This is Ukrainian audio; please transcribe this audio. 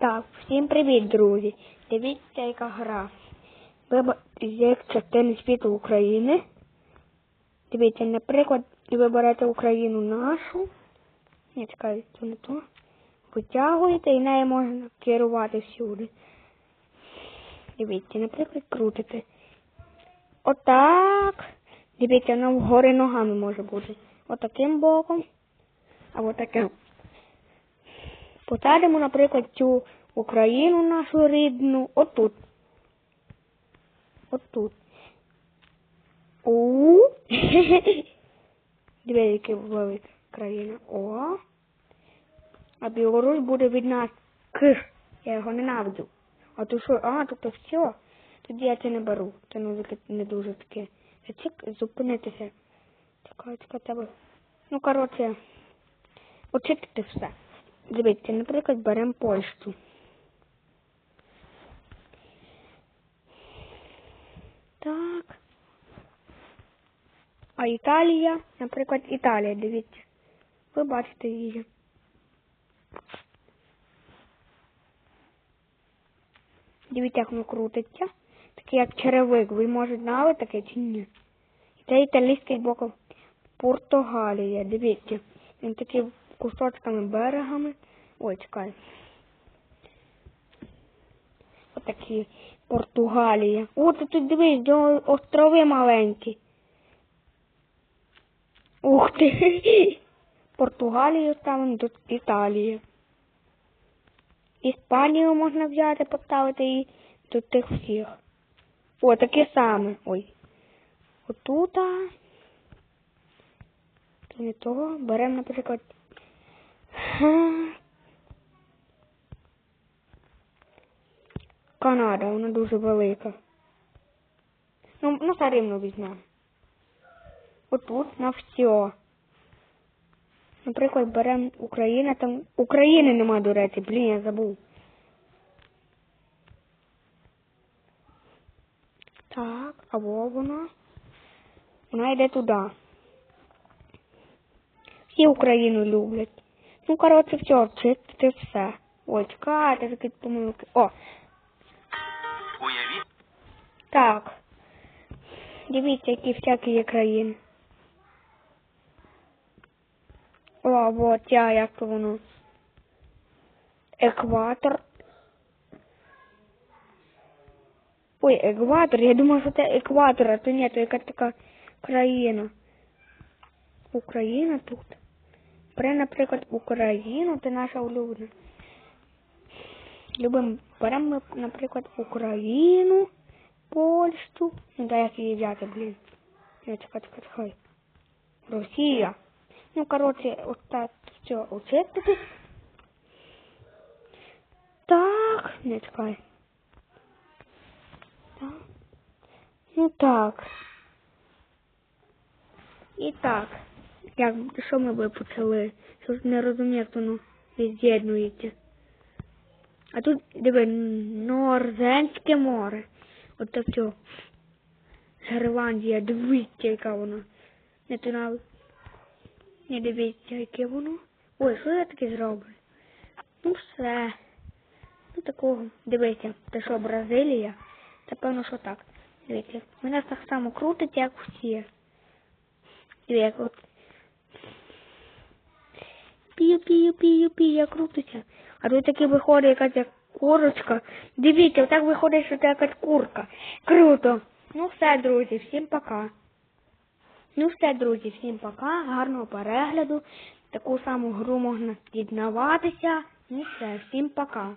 Так, всім привіт, друзі. Дивіться, яка гра. Як частини світу України. Дивіться, наприклад, ви берете Україну нашу. Не чекай, це не то. Витягуєте і нею можна керувати всюди. Дивіться, наприклад, крутите. Отак. Дивіться, вона вгори ногами може бути. Отаким боком. Або таким. Посадимо, наприклад, цю Україну нашу рідну отут. Отут. У. Дві які велика країна. О. А Білорусь буде від нас К. Я його ненавиджу. А то що? А, тут все. Тоді я це не беру. Це не, не дуже таке. Чек, зупинитися. Чекай, чекай, тебе. Ну, коротше, очистити все. Дивіться, наприклад, беремо Польщу. Так. А Італія, наприклад, Італія, дивіться. Ви бачите її. Дивіться, як воно крутиться. Таке як черевик. Ви може знали таке чи ні? І це італійський бок Португалія. Дивіться. Він такий кусочками берегами. Ой, чекай. Отакі Португалія. О, ти тут дивись, до острови маленькі. Ух ти. Португалію ставимо тут Італія. Іспанію можна взяти, поставити і тут тих всіх. О, таке саме. Ой. Отута. То не того. Беремо, наприклад. Канада, вона дуже велика. Ну, ну все рівно візьмемо. Отут на все. Наприклад, беремо Україна, там України нема, до речі, блін, я забув. Так, або вона. Вона йде туди. Всі Україну люблять. Ну, коротше, все, чистити все. Ой, чекайте, такі помилки. О, Уявіть, так. Дивіться, які всякі є країни. О, або ця, як то воно. Екватор. Ой, екватор, я думав, що це екватор, а то ні, то якась така країна. Україна тут. Бере, наприклад, Україну, це наша улюблена. Любимо, беремо, наприклад, Україну, Польщу. Ну, дай як її взяти, блін. Чекай, чекай, чекай. Росія. Ну, коротше, ось так все очистити. Так, не чекай. Так. Ну так. І так. Як, що ми би ж не розумію, як воно від'єднується. А тут, диви, Норвезьке море. От це все. Гренландія, дивіться, яка вона. Не то навіть. Не дивіться, яке воно. Ой, що я таке зроблю? Ну все. Ну такого. Дивіться, це що, Бразилія? Це певно, що так. Дивіться. Мене так само крутить, як всі. Дивіться, як от. Пію, пію, пію, пію, я крутиться. А тут таки виходить якась як курочка. Дивіться, отак виходить, що це якась курка. Круто. Ну все, друзі, всім пока. Ну все, друзі, всім пока, гарного перегляду. Таку саму гру можна дізнаватися. Ну все, всім пока.